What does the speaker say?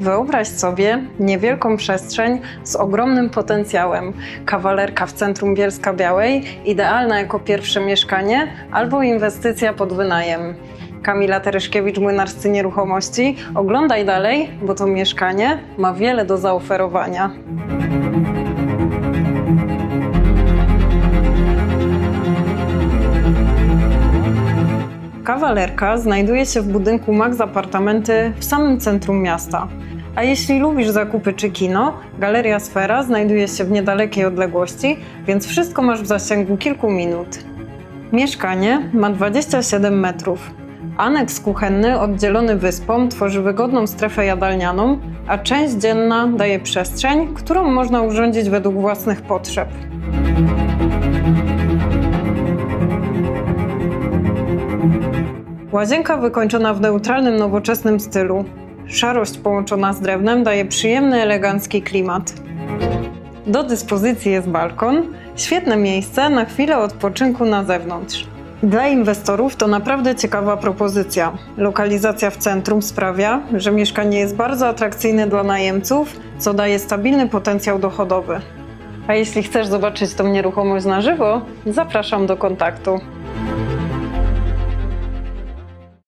Wyobraź sobie niewielką przestrzeń z ogromnym potencjałem. Kawalerka w centrum Bielska Białej, idealna jako pierwsze mieszkanie albo inwestycja pod wynajem. Kamila Tereszkiewicz, młynarscy nieruchomości. Oglądaj dalej, bo to mieszkanie ma wiele do zaoferowania. Kawalerka znajduje się w budynku Max Apartamenty w samym centrum miasta. A jeśli lubisz zakupy czy kino, Galeria Sfera znajduje się w niedalekiej odległości, więc wszystko masz w zasięgu kilku minut. Mieszkanie ma 27 metrów. Aneks kuchenny oddzielony wyspą tworzy wygodną strefę jadalnianą, a część dzienna daje przestrzeń, którą można urządzić według własnych potrzeb. Łazienka wykończona w neutralnym, nowoczesnym stylu. Szarość połączona z drewnem daje przyjemny, elegancki klimat. Do dyspozycji jest balkon, świetne miejsce na chwilę odpoczynku na zewnątrz. Dla inwestorów to naprawdę ciekawa propozycja. Lokalizacja w centrum sprawia, że mieszkanie jest bardzo atrakcyjne dla najemców, co daje stabilny potencjał dochodowy. A jeśli chcesz zobaczyć tą nieruchomość na żywo, zapraszam do kontaktu.